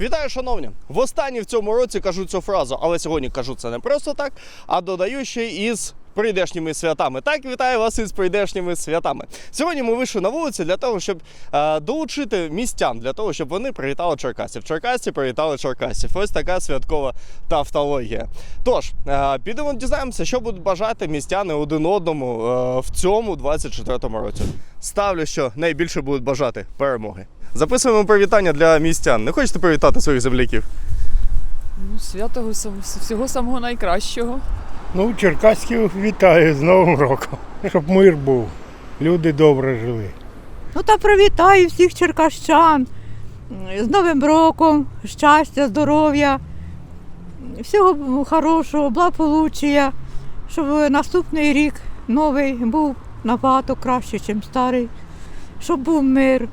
Вітаю, шановні! Востаннє в цьому році кажу цю фразу, але сьогодні кажу це не просто так, а додаю ще із прийдешніми святами. Так, вітаю вас із прийдешніми святами. Сьогодні ми вийшли на вулицю для того, щоб е, долучити містян, для того, щоб вони привітали черкасів. Черкасці привітали черкасів. Ось така святкова тавтологія. Тож, е, підемо дізнаємося, що будуть бажати містяни один одному е, в цьому 24-му році. Ставлю, що найбільше будуть бажати перемоги. Записуємо привітання для містян. Не хочете привітати своїх земляків? Ну, святого всього самого найкращого. Ну, Черкаських вітаю з Новим роком, щоб мир був, люди добре жили. Ну та привітаю всіх черкащан з Новим роком, щастя, здоров'я, всього хорошого, благополуччя, щоб наступний рік новий був набагато краще, ніж старий, щоб був мир.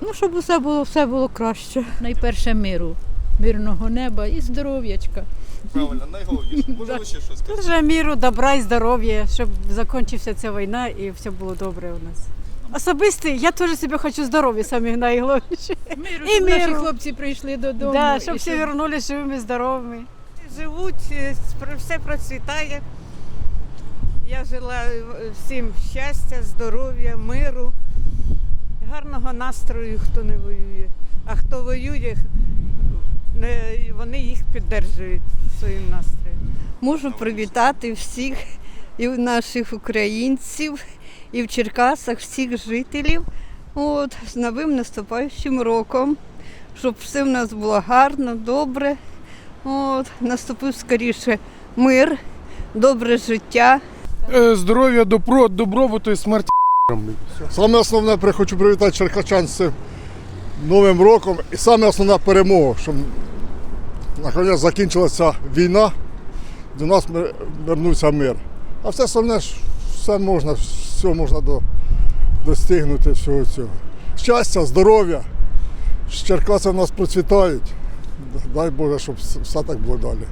Ну, щоб усе було, все було краще. найперше миру, мирного неба і здоров'ячка. Правильно, найголовніше. Можливо, ще щось? Дуже міру, добра і здоров'я, щоб закінчився ця війна і все було добре у нас. Особисто я теж собі хочу здоров'я, самі найголовніше. Миру, І щоб наші миру. хлопці прийшли додому. Да, і щоб всі повернулися живими, здоровими. живуть, е, все процвітає. Я желаю всім щастя, здоров'я, миру, гарного настрою, хто не воює. А хто воює, вони їх підтримують своїм настроєм. Можу привітати всіх і наших українців, і в Черкасах всіх жителів. От, з новим наступаючим роком, щоб все в нас було гарно, добре. От, наступив скоріше мир, добре життя. Е, Здоров'я, добро, добробуту і смерті. Саме основне при- хочу привітати черкачан з Новим роком і саме основна перемога, щоб наконець закінчилася війна, до нас вернувся мир. А все основне, все можна, все можна до, достигнути всього цього. Щастя, здоров'я, Черкаси в нас процвітають. Дай Боже, щоб все так було далі.